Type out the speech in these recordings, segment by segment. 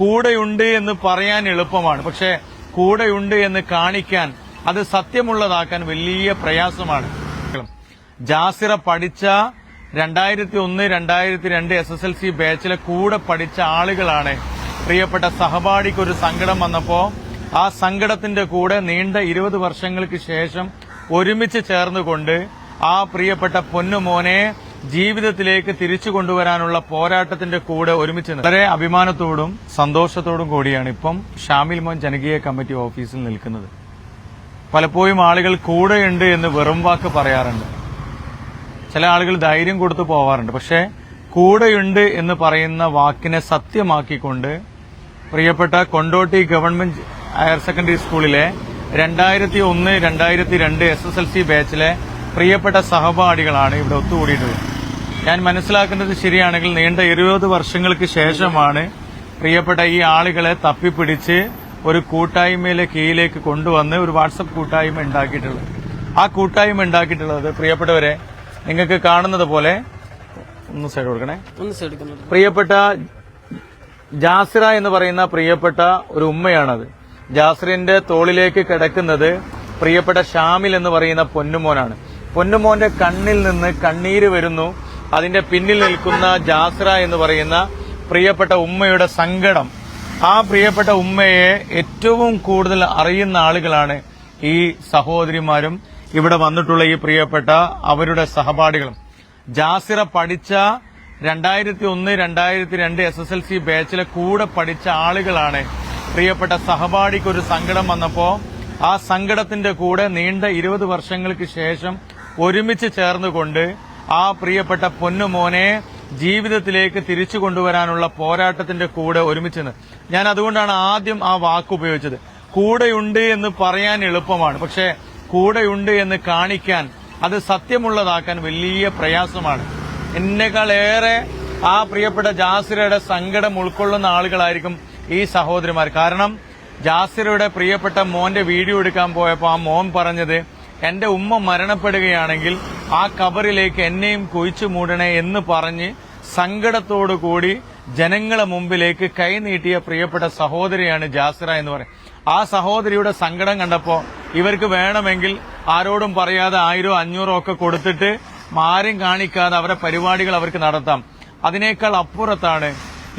കൂടെയുണ്ട് എന്ന് പറയാൻ എളുപ്പമാണ്. പക്ഷേ കൂടെയുണ്ട് എന്ന് കാണിക്കാൻ അത് സത്യമുള്ളതാക്കാൻ വലിയ പ്രയാസമാണ്. ജാസിറ പഠിച്ച രണ്ടായിരത്തി ഒന്ന് രണ്ടായിരത്തി രണ്ട് എസ് എസ് എൽ സി ബാച്ചിലെ കൂടെ പഠിച്ച ആളുകളാണ് പ്രിയപ്പെട്ട സഹപാഠിക്ക് ഒരു സങ്കടം വന്നപ്പോൾ ആ സങ്കടത്തിന്റെ കൂടെ നീണ്ട ഇരുപത് വർഷങ്ങൾക്ക് ശേഷം ഒരുമിച്ച് ചേർന്നുകൊണ്ട് ആ പ്രിയപ്പെട്ട പൊന്നുമോനെ ജീവിതത്തിലേക്ക് തിരിച്ചു കൊണ്ടുവരാനുള്ള പോരാട്ടത്തിന്റെ കൂടെ ഒരുമിച്ച് വളരെ അഭിമാനത്തോടും സന്തോഷത്തോടും കൂടിയാണ് ഇപ്പം ഷാമിൽ മോൻ ജനകീയ കമ്മിറ്റി ഓഫീസിൽ നിൽക്കുന്നത്. പലപ്പോഴും ആളുകൾ കൂടെയുണ്ട് എന്ന് വെറും വാക്ക് പറയാറുണ്ട്. ചില ആളുകൾ ധൈര്യം കൊടുത്തു പോവാറുണ്ട്. പക്ഷേ കൂടെയുണ്ട് എന്ന് പറയുന്ന വാക്കിനെ സത്യമാക്കിക്കൊണ്ട് പ്രിയപ്പെട്ട കൊണ്ടോട്ടി ഗവൺമെന്റ് ഹയർ സെക്കൻഡറി സ്കൂളിലെ രണ്ടായിരത്തി ഒന്ന് രണ്ടായിരത്തി രണ്ട് എസ് എസ് എൽ സി ബാച്ചിലെ പ്രിയപ്പെട്ട സഹപാഠികളാണ് ഇവിടെ ഒത്തുകൂടിയിട്ടുള്ളത്. ഞാൻ മനസ്സിലാക്കുന്നത് ശരിയാണെങ്കിൽ നീണ്ട ഇരുപത് വർഷങ്ങൾക്ക് ശേഷമാണ് പ്രിയപ്പെട്ട ഈ ആളുകളെ തപ്പിപ്പിടിച്ച് ഒരു കൂട്ടായ്മയിലെ കീഴിലേക്ക് കൊണ്ടുവന്ന് ഒരു വാട്സപ്പ് കൂട്ടായ്മ ഉണ്ടാക്കിയിട്ടുള്ളത്. ആ കൂട്ടായ്മ ഉണ്ടാക്കിയിട്ടുള്ളത് പ്രിയപ്പെട്ടവരെ നിങ്ങൾക്ക് കാണുന്നത് പോലെ ഒന്ന് സൈഡ് കൊടുക്കണേ. പ്രിയപ്പെട്ട ജാസിറ എന്ന് പറയുന്ന പ്രിയപ്പെട്ട ഒരു ഉമ്മയാണത്. ജാസിറിന്റെ തോളിലേക്ക് കിടക്കുന്നത് പ്രിയപ്പെട്ട ഷാമിൽ എന്ന് പറയുന്ന പൊന്നുമോനാണ്. പൊന്നുമോന്റെ കണ്ണിൽ നിന്ന് കണ്ണീര് വരുന്നു. അതിന്റെ പിന്നിൽ നിൽക്കുന്ന ജാസ്ര എന്ന് പറയുന്ന പ്രിയപ്പെട്ട ഉമ്മയുടെ സങ്കടം. ആ പ്രിയപ്പെട്ട ഉമ്മയെ ഏറ്റവും കൂടുതൽ അറിയുന്ന ആളുകളാണ് ഈ സഹോദരിമാരും ഇവിടെ വന്നിട്ടുള്ള ഈ പ്രിയപ്പെട്ട അവരുടെ സഹപാഠികളും. ജാസിറ പഠിച്ച രണ്ടായിരത്തി ഒന്ന് രണ്ടായിരത്തി രണ്ട് എസ് എസ് എൽ സി ബാച്ചിലെ കൂടെ പഠിച്ച ആളുകളാണ് പ്രിയപ്പെട്ട സഹപാഠിക്ക് ഒരു സങ്കടം വന്നപ്പോൾ ആ സങ്കടത്തിന്റെ കൂടെ നീണ്ട ഇരുപത് വർഷങ്ങൾക്ക് ശേഷം ഒരുമിച്ച് ചേർന്നുകൊണ്ട് ആ പ്രിയപ്പെട്ട പൊന്നുമോനെ ജീവിതത്തിലേക്ക് തിരിച്ചു കൊണ്ടുവരാനുള്ള പോരാട്ടത്തിന്റെ കൂടെ ഒരുമിച്ചെന്ന്. ഞാൻ അതുകൊണ്ടാണ് ആദ്യം ആ വാക്ക് ഉപയോഗിച്ചത്. കൂടെയുണ്ട് എന്ന് പറയാൻ എളുപ്പമാണ്. പക്ഷെ കൂടെയുണ്ട് എന്ന് കാണിക്കാൻ അത് സത്യമുള്ളതാക്കാൻ വലിയ പ്രയാസമാണ്. എന്നെക്കാളേറെ ആ പ്രിയപ്പെട്ട ജാസിരയുടെ സങ്കടം ഉൾക്കൊള്ളുന്ന ആളുകളായിരിക്കും ഈ സഹോദരിമാർ. കാരണം ജാസിരയുടെ പ്രിയപ്പെട്ട മോന്റെ വീഡിയോ എടുക്കാൻ പോയപ്പോൾ ആ മോൻ പറഞ്ഞത് എന്റെ ഉമ്മ മരണപ്പെടുകയാണെങ്കിൽ ആ കബറിലേക്ക് എന്നെയും കുഴിച്ചു മൂടണേ എന്ന് പറഞ്ഞ് സങ്കടത്തോടു കൂടി ജനങ്ങളെ മുമ്പിലേക്ക് കൈനീട്ടിയ പ്രിയപ്പെട്ട സഹോദരിയാണ് ജാസിറ എന്ന് പറയും. ആ സഹോദരിയുടെ സങ്കടം കണ്ടപ്പോ ഇവർക്ക് വേണമെങ്കിൽ ആരോടും പറയാതെ ആയിരോ അഞ്ഞൂറോ ഒക്കെ കൊടുത്തിട്ട് ആരും കാണിക്കാതെ അവരെ പരിപാടികൾ അവർക്ക് നടത്താം. അതിനേക്കാൾ അപ്പുറത്താണ്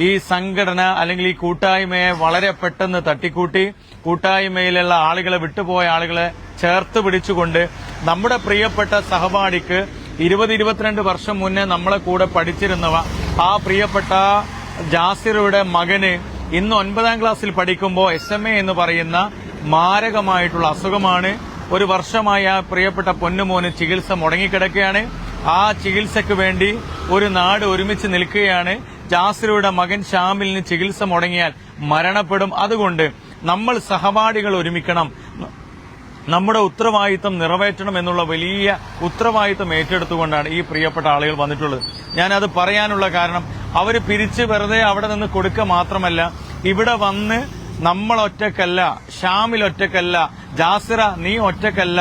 ഈ സംഘടന അല്ലെങ്കിൽ ഈ കൂട്ടായ്മയെ വളരെ പെട്ടെന്ന് തട്ടിക്കൂട്ടി. കൂട്ടായ്മയിലുള്ള ആളുകളെ വിട്ടുപോയ ആളുകളെ ചേർത്ത് പിടിച്ചുകൊണ്ട് നമ്മുടെ പ്രിയപ്പെട്ട സഹപാഠിക്ക് ഇരുപത് ഇരുപത്തിരണ്ട് വർഷം മുന്നേ നമ്മളെ കൂടെ പഠിച്ചിരുന്നവ ആ പ്രിയപ്പെട്ട ജാസിറുടെ മകന് ഇന്ന് ഒൻപതാം ക്ലാസ്സിൽ പഠിക്കുമ്പോൾ എസ് എം എ എന്ന് പറയുന്ന മാരകമായിട്ടുള്ള അസുഖമാണ്. ഒരു വർഷമായി ആ പ്രിയപ്പെട്ട പൊന്നുമോന് ചികിത്സ മുടങ്ങിക്കിടക്കുകയാണ്. ആ ചികിത്സയ്ക്ക് വേണ്ടി ഒരു നാട് ഒരുമിച്ച് നിൽക്കുകയാണ്. ജാസിറുടെ മകൻ ഷാമിലിന് ചികിത്സ മുടങ്ങിയാൽ മരണപ്പെടും. അതുകൊണ്ട് നമ്മൾ സഹപാഠികൾ ഒരുമിക്കണം. നമ്മുടെ ഉത്തരവാദിത്തം നിറവേറ്റണം എന്നുള്ള വലിയ ഉത്തരവാദിത്തം ഏറ്റെടുത്തുകൊണ്ടാണ് ഈ പ്രിയപ്പെട്ട ആളുകൾ വന്നിട്ടുള്ളത്. ഞാനത് പറയാനുള്ള കാരണം അവർ പിരിച്ച് വെറുതെ അവിടെ നിന്ന് കൊടുക്കുക മാത്രമല്ല ഇവിടെ വന്ന് നമ്മൾ ഒറ്റക്കല്ല ഷാമിൽ ഒറ്റക്കല്ല ജാസിറ നീ ഒറ്റക്കല്ല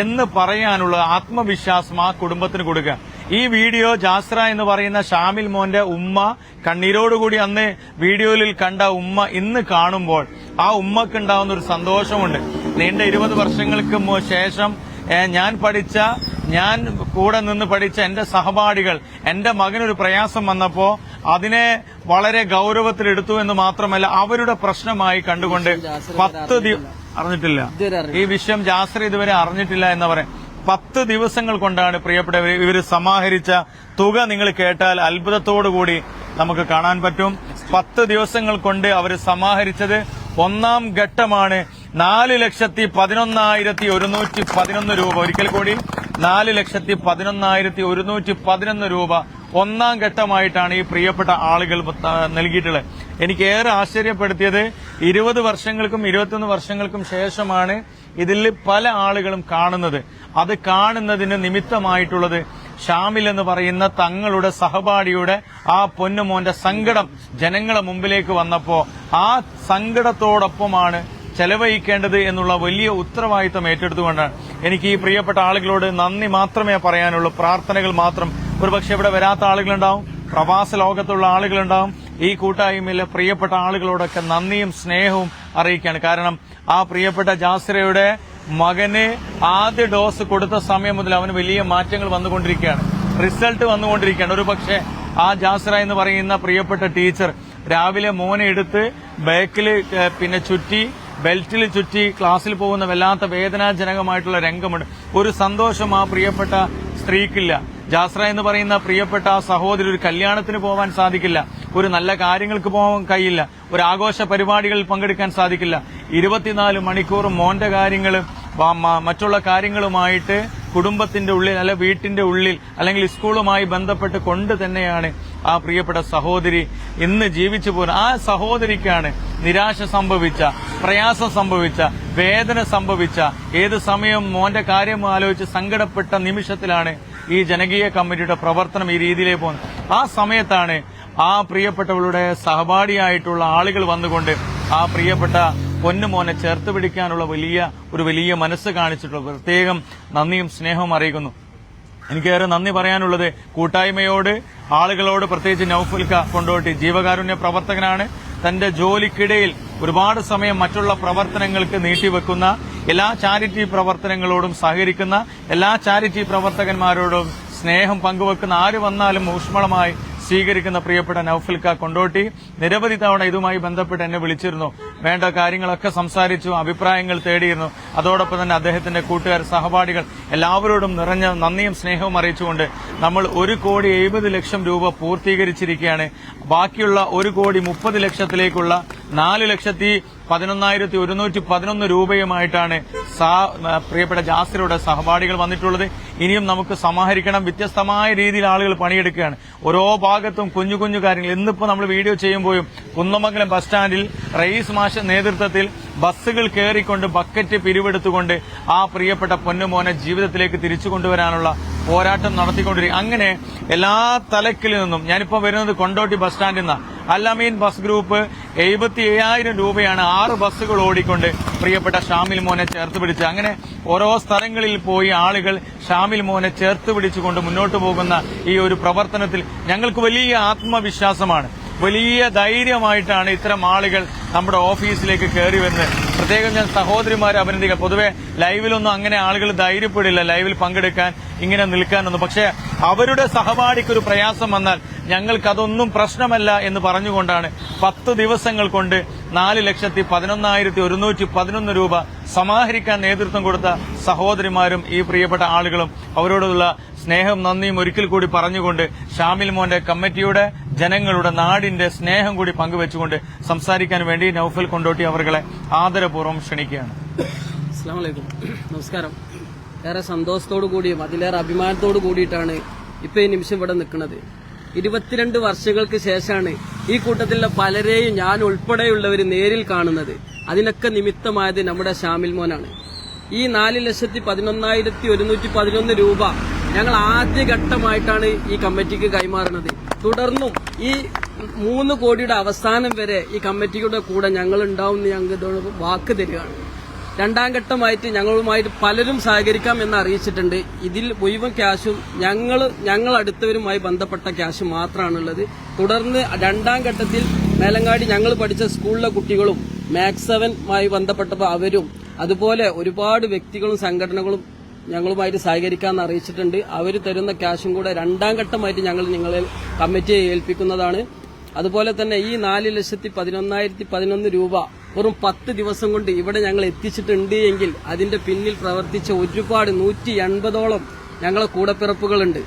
എന്ന് പറയാനുള്ള ആത്മവിശ്വാസം ആ കുടുംബത്തിന് കൊടുക്കുക. ഈ വീഡിയോ ജാസ്ര എന്ന് പറയുന്ന ഷാമിൽ മോന്റെ ഉമ്മ കണ്ണീരോടുകൂടി അന്ന് വീഡിയോയിൽ കണ്ട ഉമ്മ ഇന്ന് കാണുമ്പോൾ ആ ഉമ്മക്ക് ഉണ്ടാവുന്ന ഒരു സന്തോഷമുണ്ട്. നീണ്ട ഇരുപത് വർഷങ്ങൾക്ക് ശേഷം ഞാൻ പഠിച്ച ഞാൻ കൂടെ നിന്ന് പഠിച്ച എന്റെ സഹപാഠികൾ എന്റെ മകനൊരു പ്രയാസം വന്നപ്പോ അതിനെ വളരെ ഗൗരവത്തിലെടുത്തു എന്ന് മാത്രമല്ല അവരുടെ പ്രശ്നമായി കണ്ടുകൊണ്ട് പത്ത് അറിഞ്ഞിട്ടില്ല. ഈ വിഷയം ജാസ്ര ഇതുവരെ അറിഞ്ഞിട്ടില്ല എന്ന് പറയാം. പത്ത് ദിവസങ്ങൾ കൊണ്ടാണ് പ്രിയപ്പെട്ടവർ ഇവർ സമാഹരിച്ച തുക നിങ്ങൾ കേട്ടാൽ അത്ഭുതത്തോടുകൂടി നമുക്ക് കാണാൻ പറ്റും. പത്ത് ദിവസങ്ങൾ കൊണ്ട് അവർ സമാഹരിച്ചത് ഒന്നാം ഘട്ടമാണ് നാല് ലക്ഷത്തി പതിനൊന്നായിരത്തി ഒരുന്നൂറ്റി പതിനൊന്ന് രൂപ. ഒരിക്കൽ കൂടി നാല് ലക്ഷത്തി പതിനൊന്നായിരത്തി ഒരുന്നൂറ്റി പതിനൊന്ന് രൂപ ഒന്നാം ഘട്ടമായിട്ടാണ് ഈ പ്രിയപ്പെട്ട ആളുകൾ നൽകിയിട്ടുള്ളത്. എനിക്ക് ഏറെ ആശ്ചര്യപ്പെടുത്തിയത് ഇരുപത് വർഷങ്ങൾക്കും ഇരുപത്തിയൊന്ന് വർഷങ്ങൾക്കും ശേഷമാണ് ഇതിൽ പല ആളുകളും കാണുന്നത്. അത് കാണുന്നതിന് നിമിത്തമായിട്ടുള്ളത് ഷാമിൽ എന്ന് പറയുന്ന തങ്ങളുടെ സഹപാഠിയുടെ ആ പൊന്നുമോന്റെ സങ്കടം ജനങ്ങളെ മുമ്പിലേക്ക് വന്നപ്പോ ആ സങ്കടത്തോടൊപ്പമാണ് ചെലവഴിക്കേണ്ടത് എന്നുള്ള വലിയ ഉത്തരവാദിത്തം ഏറ്റെടുത്തുകൊണ്ടാണ് എനിക്ക് ഈ പ്രിയപ്പെട്ട ആളുകളോട് നന്ദി മാത്രമേ പറയാനുള്ളൂ. പ്രാർത്ഥനകൾ മാത്രം. ഒരുപക്ഷെ ഇവിടെ വരാത്ത ആളുകളുണ്ടാവും. പ്രവാസ ലോകത്തുള്ള ആളുകളുണ്ടാവും. ഈ കൂട്ടായ്മയിലെ പ്രിയപ്പെട്ട ആളുകളോടൊക്കെ നന്ദിയും സ്നേഹവും അറിയിക്കുകയാണ്. കാരണം ആ പ്രിയപ്പെട്ട ജാസിറയുടെ മകന് ആദ്യ ഡോസ് കൊടുത്ത സമയം മുതൽ അവന് വലിയ മാറ്റങ്ങൾ വന്നുകൊണ്ടിരിക്കുകയാണ്. റിസൾട്ട് വന്നുകൊണ്ടിരിക്കുകയാണ്. ഒരു പക്ഷേ ആ ജാസിറ എന്ന് പറയുന്ന പ്രിയപ്പെട്ട ടീച്ചർ രാവിലെ മോനെ എടുത്ത് ബാക്കിൽ പിന്നെ ചുറ്റി ബെൽറ്റിൽ ചുറ്റി ക്ലാസ്സിൽ പോകുന്ന വല്ലാത്ത വേദനാജനകമായിട്ടുള്ള രംഗമുണ്ട്. ഒരു സന്തോഷം ആ പ്രിയപ്പെട്ട സ്ത്രീക്കില്ല. ജാസ്ര എന്ന് പറയുന്ന പ്രിയപ്പെട്ട ആ സഹോദരി ഒരു കല്യാണത്തിന് പോകാൻ സാധിക്കില്ല. ഒരു നല്ല കാര്യങ്ങൾക്ക് പോകാൻ കഴിയില്ല ഒരു ആഘോഷ പരിപാടികളിൽ പങ്കെടുക്കാൻ സാധിക്കില്ല. ഇരുപത്തിനാല് മണിക്കൂറും മോന്റെ കാര്യങ്ങളും മറ്റുള്ള കാര്യങ്ങളുമായിട്ട് കുടുംബത്തിന്റെ ഉള്ളിൽ അല്ലെ വീട്ടിന്റെ ഉള്ളിൽ അല്ലെങ്കിൽ സ്കൂളുമായി ബന്ധപ്പെട്ട് കൊണ്ട് തന്നെയാണ് ആ പ്രിയപ്പെട്ട സഹോദരി ഇന്ന് ജീവിച്ചു പോകുന്ന ആ സഹോദരിക്കാണ് നിരാശ സംഭവിച്ച പ്രയാസം സംഭവിച്ച വേദന സംഭവിച്ച ഏത് സമയം മോന്റെ കാര്യം ആലോചിച്ച് സങ്കടപ്പെട്ട നിമിഷത്തിലാണ് ഈ ജനകീയ കമ്മിറ്റിയുടെ പ്രവർത്തനം ഈ രീതിയിലേ പോകുന്നത്. ആ സമയത്താണ് ആ പ്രിയപ്പെട്ടവളുടെ സഹപാഠിയായിട്ടുള്ള ആളുകൾ വന്നുകൊണ്ട് ആ പ്രിയപ്പെട്ട പൊന്നുമോനെ ചേർത്ത് പിടിക്കാനുള്ള വലിയ ഒരു വലിയ മനസ്സ് കാണിച്ചിട്ടുള്ള പ്രത്യേകം നന്ദിയും സ്നേഹവും അറിയിക്കുന്നു. എനിക്കേറെ നന്ദി പറയാനുള്ളത് കൂട്ടായ്മയോട് ആളുകളോട് പ്രത്യേകിച്ച് നൌഫുൽക്ക കൊണ്ടോട്ടി ജീവകാരുണ്യ പ്രവർത്തകനാണ്. തന്റെ ജോലിക്കിടയിൽ ഒരുപാട് സമയം മറ്റുള്ള പ്രവർത്തനങ്ങൾക്ക് നീട്ടിവെക്കുന്ന എല്ലാ ചാരിറ്റി പ്രവർത്തനങ്ങളോടും സഹകരിക്കുന്ന എല്ലാ ചാരിറ്റി പ്രവർത്തകന്മാരോടും സ്നേഹം പങ്കുവെക്കുന്ന ആര് വന്നാലും ഊഷ്മളമായി സ്വീകരിക്കുന്ന പ്രിയപ്പെട്ട നൌഫൽക്ക കൊണ്ടോട്ടി നിരവധി തവണ ഇതുമായി ബന്ധപ്പെട്ട് എന്നെ വിളിച്ചിരുന്നു. വേണ്ട കാര്യങ്ങളൊക്കെ സംസാരിച്ചു അഭിപ്രായങ്ങൾ തേടിയിരുന്നു. അതോടൊപ്പം തന്നെ അദ്ദേഹത്തിന്റെ കൂട്ടുകാർ സഹപാഠികൾ എല്ലാവരോടും നിറഞ്ഞ നന്ദിയും സ്നേഹവും അറിയിച്ചുകൊണ്ട് നമ്മൾ ഒരു കോടി എഴുപത് ലക്ഷം രൂപ പൂർത്തീകരിച്ചിരിക്കുകയാണ്. ബാക്കിയുള്ള ഒരു കോടി മുപ്പത് ലക്ഷത്തിലേക്കുള്ള നാല് ലക്ഷത്തി പതിനൊന്നായിരത്തി ഒരുന്നൂറ്റി പതിനൊന്ന് രൂപയുമായിട്ടാണ് പ്രിയപ്പെട്ട ജാസിറുടെ സഹപാഠികൾ വന്നിട്ടുള്ളത്. ഇനിയും നമുക്ക് സമാഹരിക്കണം. വ്യത്യസ്തമായ രീതിയിൽ ആളുകൾ പണിയെടുക്കുകയാണ്. ഓരോ ഭാഗത്തും കുഞ്ഞു കുഞ്ഞു കാര്യങ്ങൾ. ഇന്നിപ്പോൾ നമ്മൾ വീഡിയോ ചെയ്യുമ്പോഴും കുന്നമംഗലം ബസ് സ്റ്റാൻഡിൽ റയീസ് മാഷ നേതൃത്വത്തിൽ ബസ്സുകൾ കയറിക്കൊണ്ട് ബക്കറ്റ് പിരിവെടുത്തുകൊണ്ട് ആ പ്രിയപ്പെട്ട പൊന്നുമോനെ ജീവിതത്തിലേക്ക് തിരിച്ചു കൊണ്ടുവരാനുള്ള പോരാട്ടം നടത്തിക്കൊണ്ടിരിക്കും അങ്ങനെ എല്ലാ തലക്കിൽ നിന്നും ഞാനിപ്പോൾ വരുന്നത് കൊണ്ടോട്ടി ബസ് സ്റ്റാൻഡിൽ നിന്നാണ് അല്ലമീൻ ബസ് ഗ്രൂപ്പ് എഴുപത്തി ഏഴായിരം രൂപയാണ് ആറ് ബസ്സുകൾ ഓടിക്കൊണ്ട് പ്രിയപ്പെട്ട ഷാമിൽ മോനെ ചേർത്ത് പിടിച്ച് അങ്ങനെ ഓരോ സ്ഥലങ്ങളിൽ പോയി ആളുകൾ ഷാമിൽ മോനെ ചേർത്ത് പിടിച്ചുകൊണ്ട് മുന്നോട്ട് പോകുന്ന ഈ ഒരു പ്രവർത്തനത്തിൽ ഞങ്ങൾക്ക് വലിയ ആത്മവിശ്വാസമാണ്. വലിയ ധൈര്യമായിട്ടാണ് ഇത്തരം ആളുകൾ നമ്മുടെ ഓഫീസിലേക്ക് കയറി വരുന്നത്. പ്രത്യേകം ഞാൻ സഹോദരിമാരെ അഭിനന്ദിക്കാം. പൊതുവെ ലൈവിലൊന്നും അങ്ങനെ ആളുകൾ ധൈര്യപ്പെടില്ല ലൈവിൽ പങ്കെടുക്കാൻ ഇങ്ങനെ നിൽക്കാനൊന്നും. പക്ഷേ അവരുടെ സഹപാഠിക്കൊരു പ്രയാസം വന്നാൽ ഞങ്ങൾക്ക് അതൊന്നും പ്രശ്നമല്ല എന്ന് പറഞ്ഞുകൊണ്ടാണ് പത്ത് ദിവസങ്ങൾ കൊണ്ട് നാല് ലക്ഷത്തി പതിനൊന്നായിരത്തി ഒരുന്നൂറ്റി പതിനൊന്ന് രൂപ സമാഹരിക്കാൻ നേതൃത്വം കൊടുത്ത സഹോദരിമാരും ഈ പ്രിയപ്പെട്ട ആളുകളും അവരോടുള്ള സ്നേഹം നന്ദിയും ഒരിക്കൽ കൂടി പറഞ്ഞുകൊണ്ട് ഷാമിൽ മോന്റെ കമ്മിറ്റിയുടെ ജനങ്ങളുടെ നാടിന്റെ സ്നേഹം കൂടി പങ്കുവെച്ചുകൊണ്ട് സംസാരിക്കാൻ വേണ്ടി നൌഫൽ കൊണ്ടോട്ടി അവർകളെ ആദരപൂർവം ക്ഷണിക്കുകയാണ്. നമസ്കാരം. ഏറെ സന്തോഷത്തോടു കൂടിയും അതിലേറെ അഭിമാനത്തോടു കൂടിയിട്ടാണ് ഇപ്പൊ ഈ നിമിഷം ഇവിടെ നിൽക്കുന്നത്. ഇരുപത്തിരണ്ട് വർഷങ്ങൾക്ക് ശേഷമാണ് ഈ കൂട്ടത്തിലുള്ള പലരെയും ഞാൻ ഉൾപ്പെടെയുള്ളവർ നേരിൽ കാണുന്നത്. അതിനൊക്കെ നിമിത്തമായത് നമ്മുടെ ഷാമിൽ മോനാണ്. ഈ നാല് ലക്ഷത്തി പതിനൊന്നായിരത്തി ഒരുന്നൂറ്റി പതിനൊന്ന് രൂപ ഞങ്ങൾ ആദ്യഘട്ടമായിട്ടാണ് ഈ കമ്മിറ്റിക്ക് കൈമാറുന്നത്. തുടർന്നും ഈ മൂന്ന് കോടിയുടെ അവസാനം വരെ ഈ കമ്മിറ്റിയുടെ കൂടെ ഞങ്ങൾ ഉണ്ടാവും ഞങ്ങൾക്ക് വാക്ക് തരികയാണ്. രണ്ടാം ഘട്ടമായിട്ട് ഞങ്ങളുമായിട്ട് പലരും സഹകരിക്കാം എന്ന് അറിയിച്ചിട്ടുണ്ട്. ഇതിൽ മുഴുവൻ ക്യാഷും ഞങ്ങൾ ഞങ്ങൾ അടുത്തവരുമായി ബന്ധപ്പെട്ട ക്യാഷ് മാത്രമാണുള്ളത്. തുടർന്ന് രണ്ടാം ഘട്ടത്തിൽ മേലങ്ങാടി ഞങ്ങൾ പഠിച്ച സ്കൂളിലെ കുട്ടികളും മാക്സ് സെവനുമായി ബന്ധപ്പെട്ടപ്പോൾ അവരും അതുപോലെ ഒരുപാട് വ്യക്തികളും സംഘടനകളും ഞങ്ങളുമായിട്ട് സഹകരിക്കാമെന്ന് അറിയിച്ചിട്ടുണ്ട്. അവർ തരുന്ന ക്യാഷും കൂടെ രണ്ടാം ഘട്ടമായിട്ട് ഞങ്ങൾ നിങ്ങളെ കമ്മിറ്റിയെ ഏൽപ്പിക്കുന്നതാണ്. അതുപോലെ തന്നെ ഈ നാല് ലക്ഷത്തി പതിനൊന്നായിരത്തി പതിനൊന്ന് രൂപ വെറും പത്ത് ദിവസം കൊണ്ട് ഇവിടെ ഞങ്ങൾ എത്തിച്ചിട്ടുണ്ട് എങ്കിൽ അതിന്റെ പിന്നിൽ പ്രവർത്തിച്ച ഒരുപാട് നൂറ്റി എൺപതോളം ഞങ്ങളെ കൂടപ്പിറപ്പുകളുണ്ട്.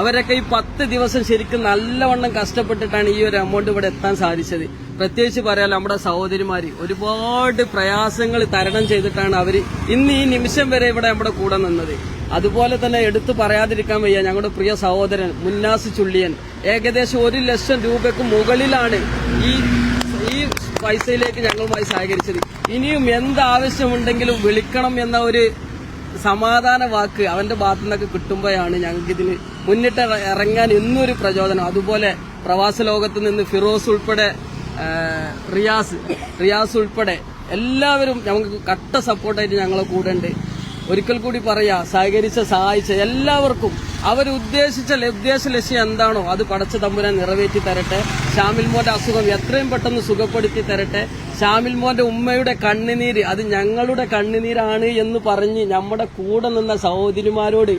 അവരൊക്കെ ഈ പത്ത് ദിവസം ശരിക്കും നല്ലവണ്ണം കഷ്ടപ്പെട്ടിട്ടാണ് ഈ ഒരു എമൗണ്ട് ഇവിടെ എത്താൻ സാധിച്ചത്. പ്രത്യേകിച്ച് പറയാൻ നമ്മുടെ സഹോദരിമാര് ഒരുപാട് പ്രയാസങ്ങൾ തരണം ചെയ്തിട്ടാണ് അവർ ഇന്ന് ഈ നിമിഷം വരെ ഇവിടെ നമ്മുടെ കൂടെ നിന്നത്. അതുപോലെ തന്നെ എടുത്തു പറയാതിരിക്കാൻ വയ്യ ഞങ്ങളുടെ പ്രിയ സഹോദരൻ മുന്നാസ് ചുള്ളിയൻ ഏകദേശം ഒരു ലക്ഷം രൂപയ്ക്ക് മുകളിലാണ് ഈ ഈ പൈസയിലേക്ക് ഞങ്ങളുമായി സഹകരിച്ചത്. ഇനിയും എന്താവശ്യമുണ്ടെങ്കിലും വിളിക്കണം എന്ന ഒരു സമാധാന വാക്ക് അവന്റെ ഭാഗത്തു നിന്നൊക്കെ കിട്ടുമ്പോഴാണ് ഞങ്ങൾക്ക് ഇതിന് മുന്നിട്ട് ഇറങ്ങാൻ ഇന്നൊരു പ്രചോദനം. അതുപോലെ പ്രവാസ ലോകത്ത് നിന്ന് ഫിറോസ് ഉൾപ്പെടെ റിയാസ് റിയാസ് ഉൾപ്പെടെ എല്ലാവരും ഞങ്ങൾക്ക് കട്ട സപ്പോർട്ടായിട്ട് ഞങ്ങളെ കൂടെ ഉണ്ട് ഒരിക്കൽ കൂടി പറയാ സഹകരിച്ച സഹായിച്ച എല്ലാവർക്കും ല- ഉദ്ദേശ ലക്ഷ്യം എന്താണോ അത് പടച്ച തമ്പുരാൻ നിറവേറ്റി തരട്ടെ. ഷാമിൽ മോന്റെ അസുഖം എത്രയും പെട്ടെന്ന് സുഖപ്പെടുത്തി തരട്ടെ. ഷാമിൽ മോന്റെ ഉമ്മയുടെ കണ്ണുനീര് അത് ഞങ്ങളുടെ കണ്ണുനീരാണ് എന്ന് പറഞ്ഞ് നമ്മുടെ കൂടെ നിന്ന സഹോദരിമാരോട്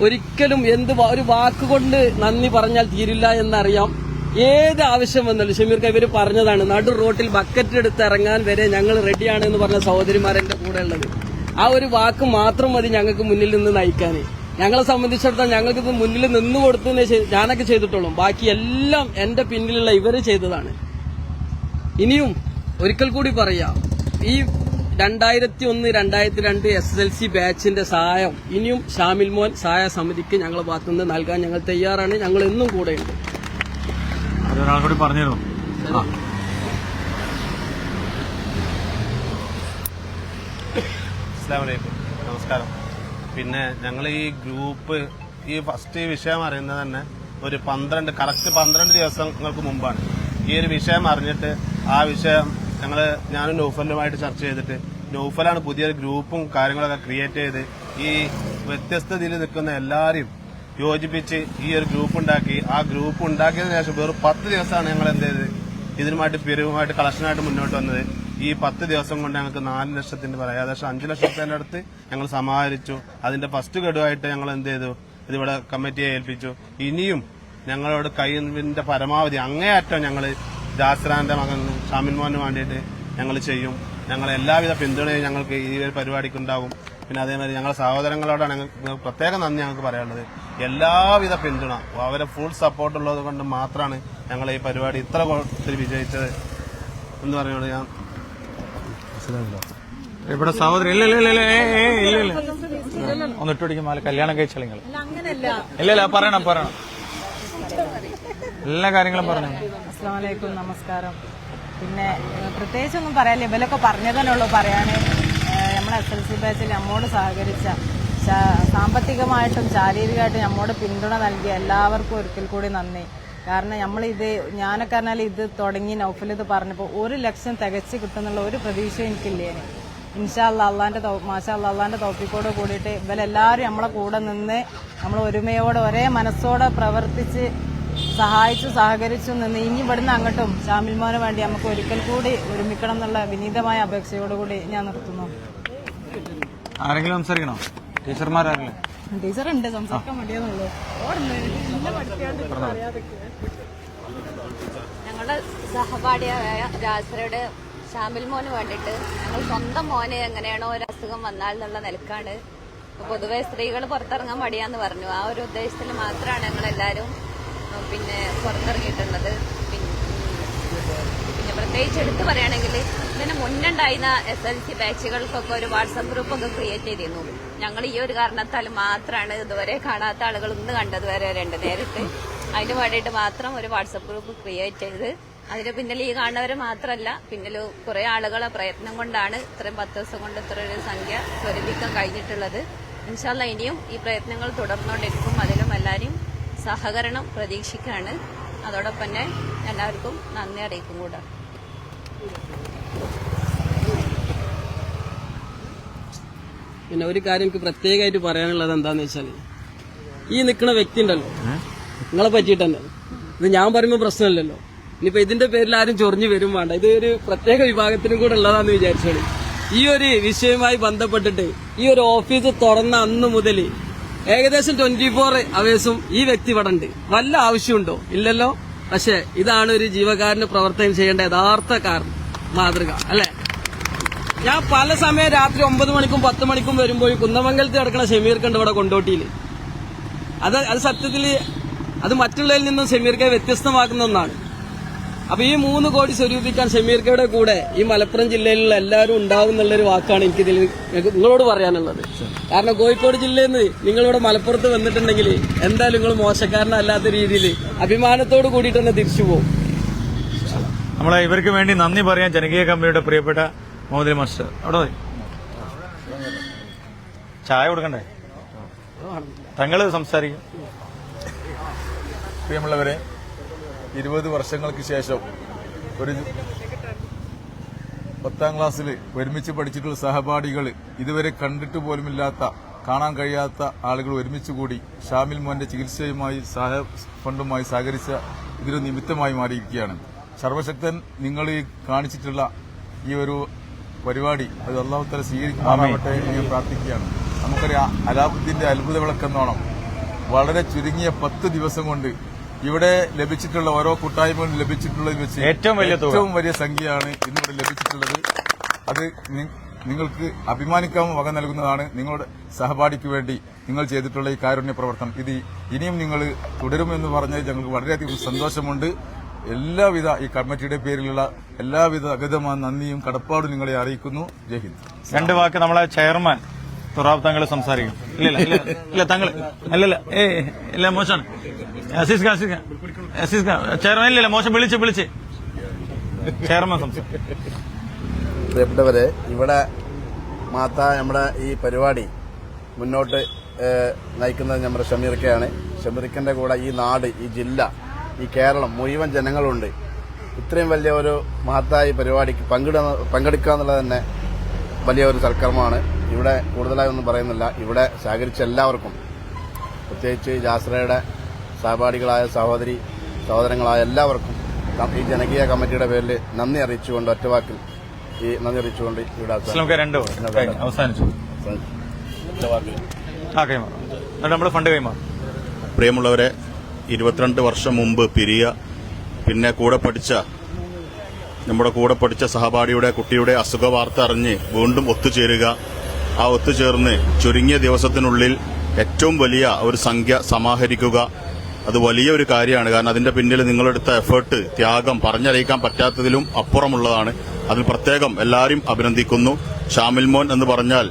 ഒരിക്കലും എന്ത് ഒരു വാക്കുകൊണ്ട് നന്ദി പറഞ്ഞാൽ തീരില്ല എന്നറിയാം. ഏത് ആവശ്യം വന്നാലും ഷമീർ ഇവർ പറഞ്ഞതാണ് നടു റോട്ടിൽ ബക്കറ്റ് എടുത്ത് ഇറങ്ങാൻ വരെ ഞങ്ങൾ റെഡിയാണ് എന്ന് പറഞ്ഞ സഹോദരിമാരെ കൂടെ ഉള്ളത്. ആ ഒരു വാക്ക് മാത്രം മതി ഞങ്ങൾക്ക് മുന്നിൽ നിന്ന് നയിക്കാൻ. ഞങ്ങളെ സംബന്ധിച്ചിടത്തോളം ഞങ്ങൾക്ക് ഇത് മുന്നിൽ നിന്ന് കൊടുത്തതേ ചെയ്- ഞാനൊക്കെ ചെയ്തിട്ടുള്ളൂ. ബാക്കി എല്ലാം എന്റെ പിന്നിലുള്ള ഇവർ ചെയ്തതാണ്. ഇനിയും ഒരിക്കൽ കൂടി പറയാം. ഈ രണ്ടായിരത്തി ഒന്ന് രണ്ടായിരത്തി രണ്ട് എസ് എൽ സി ബാച്ചിന്റെ സഹായം ഇനിയും ഷാമിൽ മോൻ സഹായ സമിതിക്ക് ഞങ്ങളെ ഭാഗത്തുനിന്ന് നൽകാൻ ഞങ്ങൾ തയ്യാറാണ്. ഞങ്ങൾ എന്നും കൂടെയുണ്ട് അതൊരാൾ കൂടി പറഞ്ഞിരുന്നു ആ അസ്സാം വലൈക്കും നമസ്കാരം. പിന്നെ ഞങ്ങൾ ഈ ഗ്രൂപ്പ് ഈ ഫസ്റ്റ് വിഷയം അറിയുന്നത് തന്നെ ഒരു പന്ത്രണ്ട് കറക്റ്റ് പന്ത്രണ്ട് ദിവസങ്ങൾക്ക് മുമ്പാണ്. ഈ ഒരു വിഷയം അറിഞ്ഞിട്ട് ആ വിഷയം ഞങ്ങൾ ഞാനും നൗഫലുമായിട്ട് ചർച്ച ചെയ്തിട്ട് നൗഫലാണ് പുതിയൊരു ഗ്രൂപ്പും കാര്യങ്ങളൊക്കെ ക്രിയേറ്റ് ചെയ്ത് ഈ വ്യത്യസ്തതയിൽ നിൽക്കുന്ന എല്ലാവരെയും യോജിപ്പിച്ച് ഈ ഒരു ഗ്രൂപ്പ് ഉണ്ടാക്കി. ആ ഗ്രൂപ്പ് ഉണ്ടാക്കിയതിനു ശേഷം വെറും പത്ത് ദിവസമാണ് ഞങ്ങൾ എന്ത് ചെയ്തത്? ഇതിനുമായിട്ട് പിരിവുമായിട്ട് കളക്ഷനായിട്ട് മുന്നോട്ട് വന്നത്. ഈ പത്ത് ദിവസം കൊണ്ട് ഞങ്ങൾക്ക് നാല് ലക്ഷത്തിന്റെ പറയാം ഏകദേശം അഞ്ചു ലക്ഷം രൂപേന്റെ അടുത്ത് ഞങ്ങൾ സമാഹരിച്ചു. അതിന്റെ ഫസ്റ്റ് ഗഡുവായിട്ട് ഞങ്ങൾ എന്ത് ചെയ്തു? ഇതിവിടെ കമ്മിറ്റിയെ ഏൽപ്പിച്ചു. ഇനിയും ഞങ്ങളോട് കഴിവിന്റെ പരമാവധി അങ്ങേയറ്റം ഞങ്ങൾ ജാസ്രാന്റെ മകൻ ഷാമിൻ മോന് വേണ്ടിയിട്ട് ഞങ്ങൾ ചെയ്യും. ഞങ്ങൾ എല്ലാവിധ പിന്തുണയും ഞങ്ങൾക്ക് ഈ ഒരു പരിപാടിക്ക് ഉണ്ടാകും. പിന്നെ അതേമാതിരി ഞങ്ങളുടെ സഹോദരങ്ങളോടാണ് ഞങ്ങൾക്ക് പ്രത്യേകം നന്ദി ഞങ്ങൾക്ക് പറയാനുള്ളത്. എല്ലാവിധ പിന്തുണ അവരെ ഫുൾ സപ്പോർട്ടുള്ളത് കൊണ്ട് മാത്രമാണ് ഞങ്ങൾ ഈ പരിപാടി ഇത്ര ഒത്തിരി വിജയിച്ചത് എന്ന് പറയുന്നത് ഞാൻ ഇവിടെ സഹോദരി? ഇല്ല ഇല്ല ഇല്ല ഇല്ല ഇല്ല ഒന്നിട്ട് മാല കല്യാണം കഴിച്ചാൽ നിങ്ങൾ ഇല്ല ഇല്ല പറയണം പറയണം. എല്ലാ കാര്യങ്ങളും പറഞ്ഞു. അസ്സാം നമസ്കാരം. പിന്നെ പ്രത്യേകിച്ച് പ്രത്യേകിച്ചൊന്നും പറയാനില്ല. ഇവലൊക്കെ പറഞ്ഞതന്നെ ഉള്ളൂ നമ്മുടെ എസ് എൽ സി ബാച്ചിൽ നമ്മോട് സഹകരിച്ച സാമ്പത്തികമായിട്ടും ശാരീരികമായിട്ടും നമ്മോട് പിന്തുണ നൽകിയ എല്ലാവർക്കും ഒരിക്കൽ കൂടി നന്ദി. കാരണം നമ്മൾ ഇത് ഞാനൊക്കെ പറഞ്ഞാൽ ഇത് തുടങ്ങി നൗഫൽ ഇത് പറഞ്ഞപ്പോൾ ഒരു ലക്ഷം തികച്ച് കിട്ടുന്നുള്ള ഒരു പ്രതീക്ഷ എനിക്കില്ലേന് ഇൻഷാല്ല അള്ളാന്റെ മാഷാ അള്ളാന്റെ തോപ്പിക്കോട് കൂടിയിട്ട് ഇവരെല്ലാവരും നമ്മളെ കൂടെ നിന്ന് നമ്മൾ ഒരുമയോടെ ഒരേ മനസ്സോടെ പ്രവർത്തിച്ച് സഹായിച്ചു സഹകരിച്ചു നിന്ന് ഇനി ഇവിടുന്ന് അങ്ങോട്ടും ഷാമിൽമോന് വേണ്ടി നമുക്ക് ഒരിക്കൽ കൂടി ഒരുമിക്കണം എന്നുള്ള വിനീതമായ അപേക്ഷയോടുകൂടി ഞാൻ നിർത്തുന്നു. ആരെങ്കിലും സംസാരിക്കണോ? ടീച്ചർമാരാരെങ്കിലും? ടീച്ചർ ഉണ്ട് സംസാരിക്കാൻ മടിയാന്നുള്ളൂ. ഞങ്ങളുടെ സഹപാഠിയായ രാജരയുടെ ഷാമിൽ മോന് വേണ്ടിട്ട് ഞങ്ങൾ സ്വന്തം മോനെ എങ്ങനെയാണോ ഒരു അസുഖം വന്നാൽ എന്നുള്ള നിലക്കാണ്. പൊതുവെ സ്ത്രീകൾ പുറത്തിറങ്ങാൻ മടിയാന്ന് പറഞ്ഞു. ആ ഒരു ഉദ്ദേശത്തിൽ മാത്രമാണ് ഞങ്ങൾ എല്ലാവരും പിന്നെ പുറത്തിറങ്ങിയിട്ടുള്ളത്. പ്രത്യേകിച്ച് എടുത്തു പറയുകയാണെങ്കിൽ ഇതിന് മുന്നുണ്ടായിരുന്ന എസ് എൽ സി ബാച്ചുകൾക്കൊക്കെ ഒരു വാട്സപ്പ് ഗ്രൂപ്പ് ഒക്കെ ക്രിയേറ്റ് ചെയ്തിരുന്നു. ഞങ്ങൾ ഈ ഒരു കാരണത്താൽ മാത്രമാണ് ഇതുവരെ കാണാത്ത ആളുകൾ ഇന്ന് കണ്ടത് വരെ രണ്ട് നേരിട്ട്. അതിന് വേണ്ടിയിട്ട് മാത്രം ഒരു വാട്സപ്പ് ഗ്രൂപ്പ് ക്രിയേറ്റ് ചെയ്ത്. അതിന് പിന്നിൽ ഈ കാണുന്നവർ മാത്രമല്ല പിന്നിൽ കുറെ ആളുകളെ പ്രയത്നം കൊണ്ടാണ് ഇത്രയും പത്ത് ദിവസം കൊണ്ട് ഇത്ര ഒരു സംഖ്യ സ്വരൂപിക്കാൻ കഴിഞ്ഞിട്ടുള്ളത്. ഇൻഷാല്ല ഇനിയും ഈ പ്രയത്നങ്ങൾ തുടർന്നുകൊണ്ടിരിക്കും. അതിലും എല്ലാവരെയും സഹകരണം പ്രതീക്ഷിക്കുകയാണ്. അതോടൊപ്പം തന്നെ എല്ലാവർക്കും നന്ദി അറിയിക്കും കൂടെ. പിന്നെ ഒരു കാര്യം എനിക്ക് പ്രത്യേകമായിട്ട് പറയാനുള്ളത് എന്താന്ന് വെച്ചാൽ ഈ നിൽക്കുന്ന വ്യക്തി ഉണ്ടല്ലോ. നിങ്ങളെ പറ്റിയിട്ട് തന്നെ. ഇത് ഞാൻ പറയുമ്പോൾ പ്രശ്നമല്ലല്ലോ. ഇനിയിപ്പോ ഇതിന്റെ പേരിൽ ആരും ചൊറിഞ്ഞു വരും വേണ്ട. ഇത് ഒരു പ്രത്യേക വിഭാഗത്തിനും കൂടെ ഉള്ളതാന്ന് വിചാരിച്ചോളി. ഈ ഒരു വിഷയവുമായി ബന്ധപ്പെട്ടിട്ട് ഈ ഒരു ഓഫീസ് തുറന്ന അന്ന് മുതൽ ഏകദേശം ട്വന്റി ഫോർ അവേഴ്സും ഈ വ്യക്തി ഇവിടെ ഉണ്ട്. വല്ല ആവശ്യമുണ്ടോ? ഇല്ലല്ലോ? പക്ഷെ ഇതാണ് ഒരു ജീവകാരന് പ്രവർത്തനം ചെയ്യേണ്ട യഥാർത്ഥ കാരണം മാതൃക അല്ലെ? ഞാൻ പല സമയം രാത്രി ഒമ്പത് മണിക്കും പത്ത് മണിക്കും വരുമ്പോൾ കുന്നമംഗലത്ത് കിടക്കുന്ന ഷമീർക്കുണ്ട് ഇവിടെ കൊണ്ടോട്ടിയിൽ അത് അത് സത്യത്തിൽ അത് മറ്റുള്ളതിൽ നിന്നും ഷമീർക്കെ വ്യത്യസ്തമാക്കുന്ന ഒന്നാണ്. അപ്പൊ ഈ മൂന്ന് കോടി സ്വരൂപിക്കാൻ ഷമീർക്കയുടെ കൂടെ ഈ മലപ്പുറം ജില്ലയിലുള്ള എല്ലാവരും ഉണ്ടാവും എന്നുള്ളൊരു വാക്കാണ് എനിക്ക് ഇതിൽ നിങ്ങളോട് പറയാനുള്ളത്. കാരണം കോഴിക്കോട് ജില്ലയിൽ നിന്ന് നിങ്ങളിവിടെ മലപ്പുറത്ത് വന്നിട്ടുണ്ടെങ്കിൽ എന്തായാലും നിങ്ങൾ മോശക്കാരനല്ലാത്ത രീതിയിൽ അഭിമാനത്തോട് കൂടിയിട്ട് തന്നെ തിരിച്ചു പോകും. നമ്മളെ ഇവർക്ക് വേണ്ടി നന്ദി പറയാൻ ജനകീയ കമ്പനിയുടെ പ്രിയപ്പെട്ട മോദി മാസ്റ്റർ. ചായ കൊടുക്കണ്ടേ? തങ്ങൾ സംസാരിക്കും. പ്രിയമുള്ളവരെ ഇരുപത് വർഷങ്ങൾക്ക് ശേഷം ഒരു പത്താം ക്ലാസ്സിൽ ഒരുമിച്ച് പഠിച്ചിട്ടുള്ള സഹപാഠികൾ ഇതുവരെ കണ്ടിട്ട് പോലുമില്ലാത്ത കാണാൻ കഴിയാത്ത ആളുകൾ ഒരുമിച്ച് കൂടി ഷാമിൽ മോന്റെ ചികിത്സയുമായി സഹ ഫണ്ടുമായി സഹകരിച്ച ഇതൊരു നിമിത്തമായി മാറിയിരിക്കുകയാണ്. സർവശക്തൻ നിങ്ങൾ ഈ കാണിച്ചിട്ടുള്ള ഈ ഒരു പരിപാടി അത് അള്ളാഹുത്തല സ്വീകരിക്കാനാവട്ടെ എന്ന് ഞാൻ പ്രാർത്ഥിക്കുകയാണ്. നമുക്കറിയാം അലാബുദ്ദീന്റെ അത്ഭുത വിളക്കെന്നോണം വളരെ ചുരുങ്ങിയ പത്ത് ദിവസം കൊണ്ട് ഇവിടെ ലഭിച്ചിട്ടുള്ള ഓരോ കൂട്ടായ്മകളും ലഭിച്ചിട്ടുള്ളത് വെച്ച് ഏറ്റവും വലിയ. ഏറ്റവും വലിയ സംഖ്യയാണ് ഇന്നിവിടെ ലഭിച്ചിട്ടുള്ളത്. അത് നിങ്ങൾക്ക് അഭിമാനിക്കാൻ വക നൽകുന്നതാണ് നിങ്ങളുടെ സഹപാഠിക്ക് വേണ്ടി നിങ്ങൾ ചെയ്തിട്ടുള്ള ഈ കാരുണ്യ പ്രവർത്തനം. ഇത് ഇനിയും നിങ്ങൾ തുടരുമെന്ന് പറഞ്ഞാൽ ഞങ്ങൾക്ക് വളരെയധികം സന്തോഷമുണ്ട്. എല്ലാവിധ ഈ കമ്മിറ്റിയുടെ പേരിലുള്ള എല്ലാവിധ അഗതമായ നന്ദിയും കടപ്പാടും നിങ്ങളെ അറിയിക്കുന്നു. ജയ് ഹിന്ദ്. രണ്ട് വാക്ക് നമ്മളെ ചെയർമാൻ തുറാബ് താങ്കൾ സംസാരിക്കും. ഇല്ല ഇല്ല തങ്ങൾ അല്ലല്ല ഏ ഇല്ല മോശമാണ്. അസീസ് ഖാൻ അസീസ് ഖാൻ അസീസ് ചെയർമാൻ ഇല്ല ഇല്ല മോശം വിളിച്ച് വിളിച്ച്. ചെയർമാൻ സംസാരിക്കും. പ്രിയപ്പെട്ടവരെ ഇവിടെ മാത്ത നമ്മുടെ ഈ പരിപാടി മുന്നോട്ട് നയിക്കുന്നത് നമ്മുടെ ഷമീർക്കയാണ്. ഷമീർക്കന്റെ കൂടെ ഈ നാട് ഈ ജില്ല ഈ കേരളം മുഴുവൻ ജനങ്ങളുണ്ട്. ഇത്രയും വലിയ ഒരു മഹത്തായ പരിപാടിക്ക് പങ്കിട പങ്കെടുക്കുക എന്നുള്ളത് തന്നെ വലിയ ഒരു സൽക്കർമ്മമാണ്. ഇവിടെ കൂടുതലായി ഒന്നും പറയുന്നില്ല. ഇവിടെ സഹകരിച്ച എല്ലാവർക്കും പ്രത്യേകിച്ച് ജാസ്രയുടെ സഹപാഠികളായ സഹോദരി സഹോദരങ്ങളായ എല്ലാവർക്കും ഈ ജനകീയ കമ്മിറ്റിയുടെ പേരിൽ നന്ദി അറിയിച്ചുകൊണ്ട് ഒറ്റവാക്കിൽ ഈ നന്ദി അറിയിച്ചുകൊണ്ട് ഇവിടെ അവസാനിച്ചു. നമ്മുടെ ഫണ്ട് കൈമാറും. പ്രിയമുള്ളവരെ ഇരുപത്തിരണ്ട് വർഷം മുമ്പ് പിരിയ പിന്നെ കൂടെ പഠിച്ച നമ്മുടെ കൂടെ പഠിച്ച സഹപാഠിയുടെ കുട്ടിയുടെ അസുഖ വാർത്ത അറിഞ്ഞ് വീണ്ടും ഒത്തുചേരുക. ആ ഒത്തുചേർന്ന് ചുരുങ്ങിയ ദിവസത്തിനുള്ളിൽ ഏറ്റവും വലിയ ഒരു സംഖ്യ സമാഹരിക്കുക. അത് വലിയ ഒരു കാര്യമാണ്. കാരണം അതിന്റെ പിന്നിൽ നിങ്ങളെടുത്ത എഫേർട്ട് ത്യാഗം പറഞ്ഞറിയിക്കാൻ പറ്റാത്തതിലും അപ്പുറമുള്ളതാണ്. അതിൽ പ്രത്യേകം എല്ലാവരും അഭിനന്ദിക്കുന്നു. ഷാമിൽ മോൻ എന്ന് പറഞ്ഞാൽ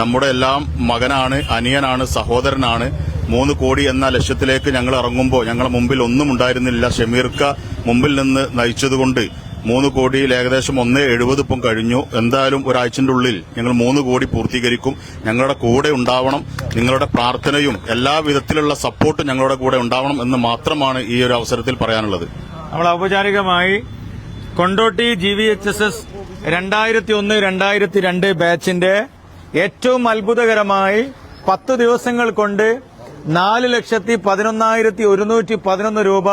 നമ്മുടെ എല്ലാം മകനാണ് അനിയനാണ് സഹോദരനാണ്. മൂന്ന് കോടി എന്ന ലക്ഷ്യത്തിലേക്ക് ഞങ്ങൾ ഇറങ്ങുമ്പോൾ ഞങ്ങളുടെ മുമ്പിൽ ഒന്നും ഉണ്ടായിരുന്നില്ല. ഷമീർക്ക മുമ്പിൽ നിന്ന് നയിച്ചതുകൊണ്ട് മൂന്ന് കോടിയിൽ ഏകദേശം ഒന്ന് എഴുപത് ഇപ്പം കഴിഞ്ഞു. എന്തായാലും ഒരാഴ്ചന്റെ ഉള്ളിൽ ഞങ്ങൾ മൂന്ന് കോടി പൂർത്തീകരിക്കും. ഞങ്ങളുടെ കൂടെ ഉണ്ടാവണം. നിങ്ങളുടെ പ്രാർത്ഥനയും എല്ലാ വിധത്തിലുള്ള സപ്പോർട്ടും ഞങ്ങളുടെ കൂടെ ഉണ്ടാവണം എന്ന് മാത്രമാണ് ഈ ഒരു അവസരത്തിൽ പറയാനുള്ളത്. നമ്മൾ ഔപചാരികമായി Kondotty G V H S S രണ്ടായിരത്തി ഒന്ന് രണ്ടായിരത്തി രണ്ട് ബാച്ചിന്റെ ഏറ്റവും അത്ഭുതകരമായി പത്ത് ദിവസങ്ങൾ കൊണ്ട് നാല് ലക്ഷത്തി പതിനൊന്നായിരത്തി ഒരുന്നൂറ്റി പതിനൊന്ന് രൂപ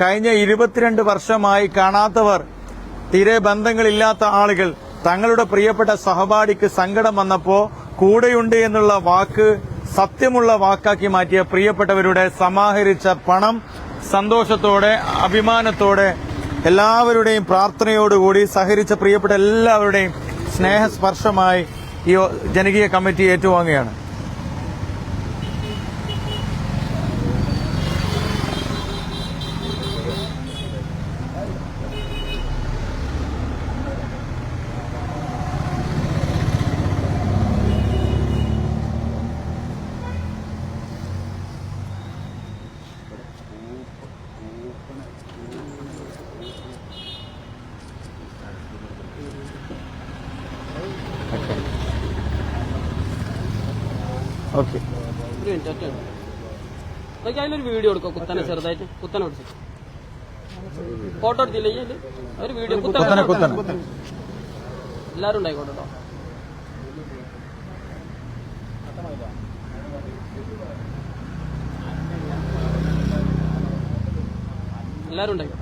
കഴിഞ്ഞ ഇരുപത്തിരണ്ട് വർഷമായി കാണാത്തവർ തീരെ ബന്ധങ്ങളില്ലാത്ത ആളുകൾ തങ്ങളുടെ പ്രിയപ്പെട്ട സഹപാഠിക്ക് സങ്കടം വന്നപ്പോ കൂടെയുണ്ട് എന്നുള്ള വാക്ക് സത്യമുള്ള വാക്കാക്കി മാറ്റിയ പ്രിയപ്പെട്ടവരുടെ സമാഹരിച്ച പണം സന്തോഷത്തോടെ അഭിമാനത്തോടെ എല്ലാവരുടെയും പ്രാർത്ഥനയോടുകൂടി സഹരിച്ച പ്രിയപ്പെട്ട എല്ലാവരുടെയും സ്നേഹസ്പർശമായി ഈ ജനകീയ കമ്മിറ്റി ഏറ്റുവാങ്ങുകയാണ്. നോക്കി അതിലൊരു വീഡിയോ എടുക്കാം. കുത്തനെ ചെറുതായിട്ട് കുത്തനെ പിടിച്ചിട്ട് ഫോട്ടോ എടുത്തില്ലേ ഒരു വീഡിയോ കുത്തനെ കുത്തനെ എല്ലാരും ഉണ്ടായിക്കോട്ടെ കേട്ടോ. എല്ലാരും ഉണ്ടായിക്കോട്ടെ.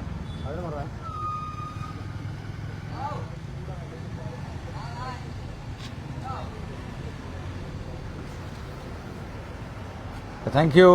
Thank you